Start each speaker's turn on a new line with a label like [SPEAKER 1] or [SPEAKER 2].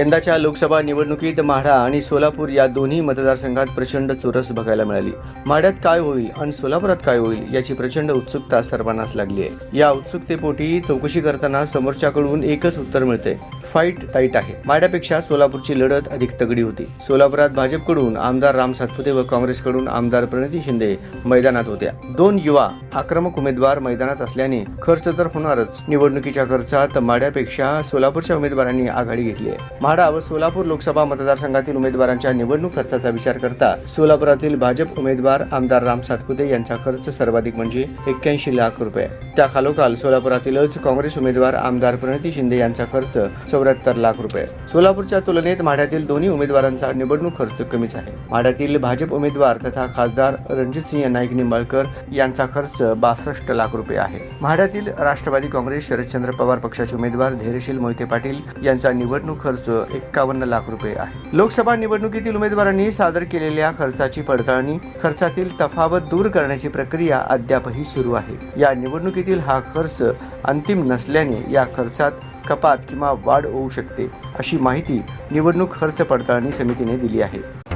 [SPEAKER 1] यंदाच्या लोकसभा निवडणुकीत माढा आणि सोलापूर या दोन्ही मतदारसंघात प्रचंड चुरस बघायला मिळाली. माढ्यात काय होईल आणि सोलापुरात काय होईल याची प्रचंड उत्सुकता सर्वांनाच लागली आहे. या उत्सुकतेपोटी चौकशी करताना समोरच्याकडून एकच उत्तर मिळते फाईट टाईट आहे. माढ्यापेक्षा सोलापूरची लढत अधिक तगडी होती. सोलापुरात भाजपकडून आमदार राम सातपुते व काँग्रेसकडून आमदार प्रणिती शिंदे मैदानात होत्या. दोन युवा आक्रमक उमेदवार मैदानात असल्याने खर्च तर होणारच. निवडणुकीच्या खर्चात माढ्यापेक्षा सोलापूरच्या उमेदवारांनी आघाडी घेतली आहे. म्हाडा व सोलापूर लोकसभा मतदारसंघातील उमेदवारांच्या निवडणूक खर्चाचा विचार करता सोलापुरातील भाजप उमेदवार आमदार राम सातपुते यांचा खर्च सर्वाधिक म्हणजे एक्क्याऐंशी लाख रुपये. त्या खालोखाल सोलापुरातीलच काँग्रेस उमेदवार आमदार प्रणिती शिंदे यांचा खर्च चौऱ्याहत्तर लाख रुपये. सोलापूरच्या तुलनेत माढ्यातील दोन्ही उमेदवारांचा निवडणूक खर्च कमीच आहे. माढ्यातील भाजप उमेदवार तथा खासदार रणजितसिंह नाईक निंबाळकर यांचा खर्च बासष्ट लाख रुपये आहे. माढ्यातील राष्ट्रवादी काँग्रेस शरदचंद्र पवार पक्षाचे उमेदवार धैर्यशील मोहिते पाटील यांचा निवडणूक खर्च एक्कावन्न लाख रुपये आहे. लोकसभा निवडणुकीतील उमेदवारांनी सादर केलेल्या खर्चाची पडताळणी खर्चातील तफावत दूर करण्याची प्रक्रिया अद्यापही सुरू आहे. या निवडणुकीतील हा खर्च अंतिम नसल्याने या खर्चात कपात किंवा वाढ होऊ शकते अशी माहिती निवडणूक खर्च पडताळणी समितीने दिली आहे.